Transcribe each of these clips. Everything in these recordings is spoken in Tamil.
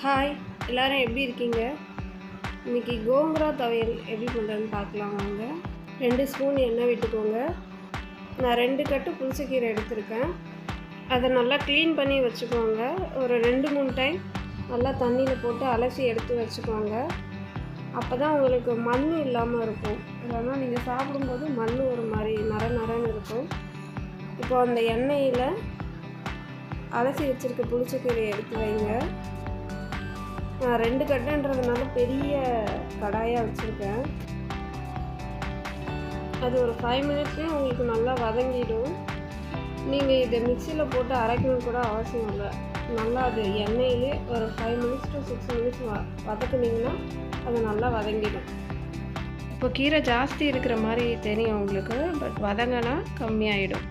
ஹாய் எல்லோரும் எப்படி இருக்கீங்க? இன்னைக்கு கோங்கரா துவையல் எப்படி பண்ணுறதுன்னு பார்க்கலாம் வாங்க. ரெண்டு ஸ்பூன் எண்ணெய் விட்டுக்கோங்க. நான் ரெண்டு கட்டு புளிச்சக்கீரை எடுத்திருக்கேன். அதை நல்லா க்ளீன் பண்ணி வச்சுக்கோங்க. ஒரு ரெண்டு மூணு டைம் நல்லா தண்ணியில் போட்டு அலசி எடுத்து வச்சுக்கோங்க. அப்போ தான் உங்களுக்கு மண் இல்லாமல் இருக்கும். இல்லைன்னா நீங்கள் சாப்பிடும்போது மண் ஒரு மாதிரி நர நரன்னு இருக்கும். இப்போ அந்த எண்ணெயில் அலசி வச்சுருக்க புளிச்சக்கீரையை எடுத்து வைங்க. நான் ரெண்டு கட்டுன்றதுனால பெரிய கடாயாக வச்சுருக்கேன். அது ஒரு ஃபைவ் மினிட்ஸ்லேயும் உங்களுக்கு நல்லா வதங்கிடும். நீங்கள் இதை மிக்சியில் போட்டு அரைக்கணும் கூட அவசியம் இல்லை. நல்லா அது எண்ணெயிலே ஒரு five minutes to six minutes வ வதக்குனிங்கன்னா அது நல்லா வதங்கிடும். இப்போ கீரை ஜாஸ்தி இருக்கிற மாதிரி தெரியும் உங்களுக்கு பட் வதங்கினா கம்மியாயிடும்.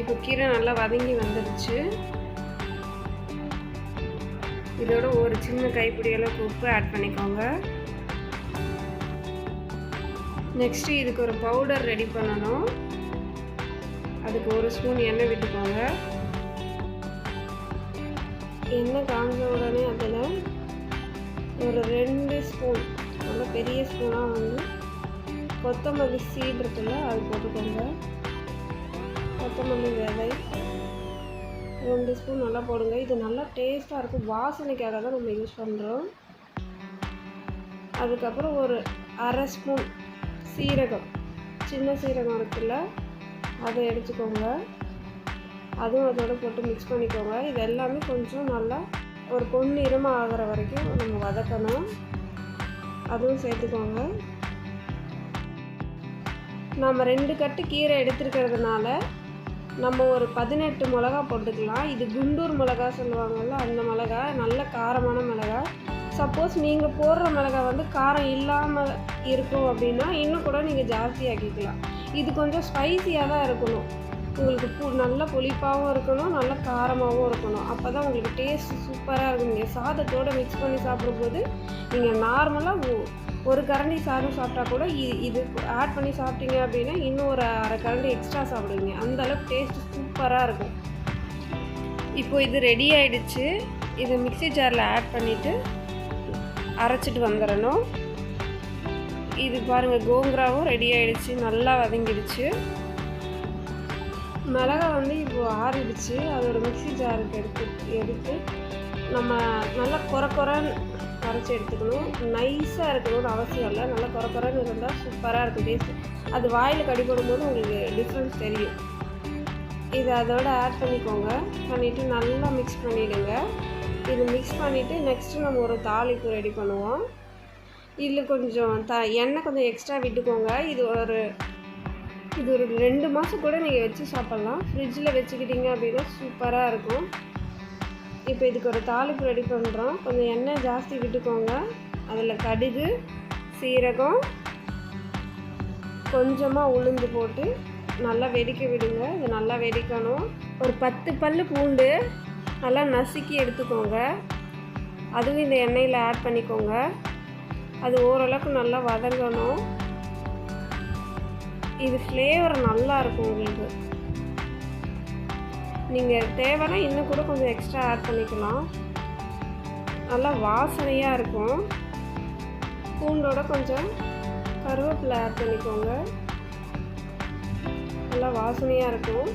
இப்போ கீரை நல்லா வதங்கி வந்துடுச்சு. இதோட ஒரு சின்ன கைப்பிடி அளவுக்கு உப்பு ஆட் பண்ணிக்கோங்க. நெக்ஸ்ட்டு இதுக்கு ஒரு பவுடர் ரெடி பண்ணணும். அதுக்கு ஒரு ஸ்பூன் எண்ணெய் விட்டுக்கோங்க. எண்ணெய் காஞ்ச உடனே அதில் ஒரு ரெண்டு ஸ்பூன் நல்ல பெரிய ஸ்பூனாக வந்து கொத்தமல்லி சீட் இருக்குல்ல அது போட்டுக்கோங்க. கொத்தமல்லி விதை. ரெண்டு ஸ்பூன் நல்லா போடுங்க. இது நல்லா டேஸ்ட்டாக இருக்கும். வாசனைக்காக தான் நம்ம யூஸ் பண்ணுறோம் அதுக்கப்புறம் ஒரு அரை ஸ்பூன் சீரகம். சின்ன சீரகம் இருக்குல்ல அதை எடுத்துக்கோங்க. அதுவும் அதோட போட்டு மிக்ஸ் பண்ணிக்கோங்க. இது எல்லாமே கொஞ்சம் நல்லா ஒரு பொன்னிறமாக ஆகிற வரைக்கும் நம்ம வதக்கணும். அதுவும் சேர்த்துக்கோங்க. நம்ம ரெண்டு கட்டு கீரை எடுத்துருக்கிறதுனால நம்ம ஒரு பதினெட்டு மிளகா போட்டுக்கலாம். இது குண்டூர் மிளகா சொல்லுவாங்கள்ல அந்த மிளகா நல்ல காரமான மிளகா. சப்போஸ் நீங்கள் போடுற மிளகா வந்து காரம் இல்லாமல் இருக்கும் அப்படின்னா இன்னும் கூட நீங்கள் ஜாஸ்தி ஆக்கிக்கலாம். இது கொஞ்சம் ஸ்பைசியாக தான் இருக்கணும். உங்களுக்கு பு நல்ல புளிப்பாகவும் இருக்கணும் நல்ல காரமாகவும் இருக்கணும். அப்போ தான் உங்களுக்கு டேஸ்ட் சூப்பராக இருக்கும். நீங்கள் சாதத்தோடு மிக்ஸ் பண்ணி சாப்பிடும்போது நீங்கள் நார்மலாக ஒரு கரண்டி சாதம் சாப்பிட்டா கூட இது ஆட் பண்ணி சாப்பிட்டீங்க அப்படின்னா இன்னும் ஒரு அரை கரண்டி எக்ஸ்ட்ரா சாப்பிடுவீங்க. அந்தளவுக்கு டேஸ்ட்டு டேஸ்ட் சூப்பராக இருக்கும். இப்போ இது ரெடி ஆகிடுச்சு இதை மிக்ஸி ஜாரில் ஆட் பண்ணிவிட்டு அரைச்சிட்டு வந்துடணும். இது பாருங்கள் கோங்கராவும் ரெடி ஆகிடுச்சு நல்லா வதங்கிடுச்சு. மிளகா வந்து இப்போ ஆறிடுச்சு. அதோட மிக்ஸி ஜாருக்கு எடுத்து எடுத்து நம்ம நல்லா குறை குறைன்னு அரைச்சி எடுத்துக்கணும். நைஸாக இருக்கணும்னு அவசியம் இல்லை. நல்லா குறை குறைன்னு இருந்தால் சூப்பராக இருக்கும் டேஸ்ட் அது வாயில் கடிபடும் போது உங்களுக்கு டிஃப்ரென்ஸ் தெரியும். இது அதோட ஆட் பண்ணிக்கோங்க. பண்ணிவிட்டு நல்லா மிக்ஸ் பண்ணிவிடுங்க இது மிக்ஸ் பண்ணிவிட்டு நெக்ஸ்ட்டு நம்ம ஒரு தாளிப்பு ரெடி பண்ணுவோம். இதில் கொஞ்சம் த எண்ணெய் கொஞ்சம் எக்ஸ்ட்ரா விட்டுக்கோங்க. இது ஒரு இது ஒரு ரெண்டு மாதம் கூட நீங்கள் வச்சு சாப்பிட்லாம். ஃப்ரிட்ஜில் வச்சுக்கிட்டீங்க அப்படின்னா சூப்பராக இருக்கும். இப்போ இதுக்கு ஒரு தாளிப்பு ரெடி பண்ணுறோம் கொஞ்சம் எண்ணெய் ஜாஸ்தி விட்டுக்கோங்க. அதில் கடுகு சீரகம் கொஞ்சமாக உளுந்து போட்டு நல்லா வெடிக்க விடுங்க. இது நல்லா வெடிக்கணும். ஒரு பத்து பல் பூண்டு நல்லா நசுக்கி எடுத்துக்கோங்க. அதுவும் இந்த எண்ணெயில் ஆட் பண்ணிக்கோங்க. அது ஓரளவுக்கு நல்லா வதங்கணும். இது ஃப்ளேவர் நல்லா இருக்கும் உங்களுக்கு. நீங்கள் தேவைன்னா இன்னும் கூட கொஞ்சம் எக்ஸ்ட்ரா ஆட் பண்ணிக்கலாம். நல்லா வாசனையாக இருக்கும். பூண்டோட கொஞ்சம் கருவேப்பிலை ஆட் பண்ணிக்கோங்க. நல்லா வாசனையாக இருக்கும்.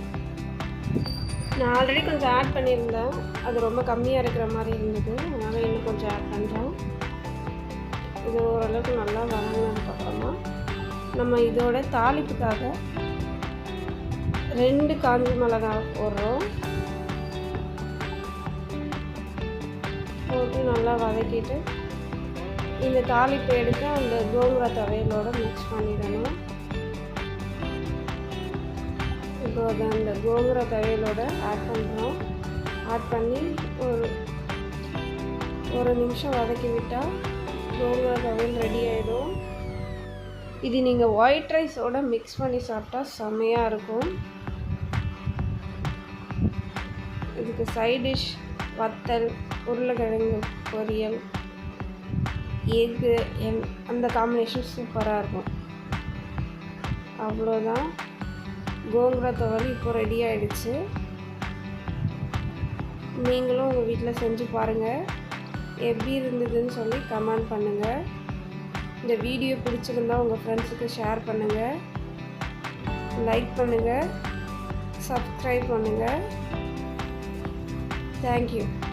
நான் ஆல்ரெடி கொஞ்சம் ஆட் பண்ணியிருந்தேன். அது ரொம்ப கம்மியாக இருக்கிற மாதிரி இருந்தது. அதனால் இன்னும் கொஞ்சம் ஆட் பண்ணுறேன் இது ஓரளவுக்கு நல்லா வதங்கினதுக்கப்புறமா நம்ம இதோட தாளிப்புக்காக ரெண்டு காஞ்சி மிளகாய் போடுறோம். போட்டு நல்லா வதக்கிட்டு இந்த தாளிப்பு எடுத்து அந்த கோங்குரா துவையலோட மிக்ஸ் பண்ணிடணும். இப்போ அதை அந்த கோங்குரா துவையலோட ஆட் பண்ணுறோம் ஆட் பண்ணி ஒரு ஒரு நிமிஷம் வதக்கி விட்டால் கோங்குரா துவையல் ரெடி ஆகிடும் இது நீங்கள் ஒயிட் ரைஸோட மிக்ஸ் பண்ணி சாப்பிட்டா செம்மையாக இருக்கும். இதுக்கு சைட் டிஷ் வத்தல் உருளைக்கிழங்கு பொரியல் எக்கு என் அந்த காம்பினேஷன் சூப்பராக இருக்கும். அவ்வளோதான் கோங்குரா துவல் இப்போ ரெடி ஆகிடுச்சு நீங்களும் உங்கள் வீட்டில் செஞ்சு பாருங்கள் எப்படி இருந்ததுன்னு சொல்லி கமெண்ட் பண்ணுங்கள் இந்த வீடியோ பிடிச்சிருந்தா உங்கள் ஃப்ரெண்ட்ஸுக்கு ஷேர் பண்ணுங்கள் லைக் பண்ணுங்கள் சப்ஸ்கிரைப் பண்ணுங்கள் Thank you.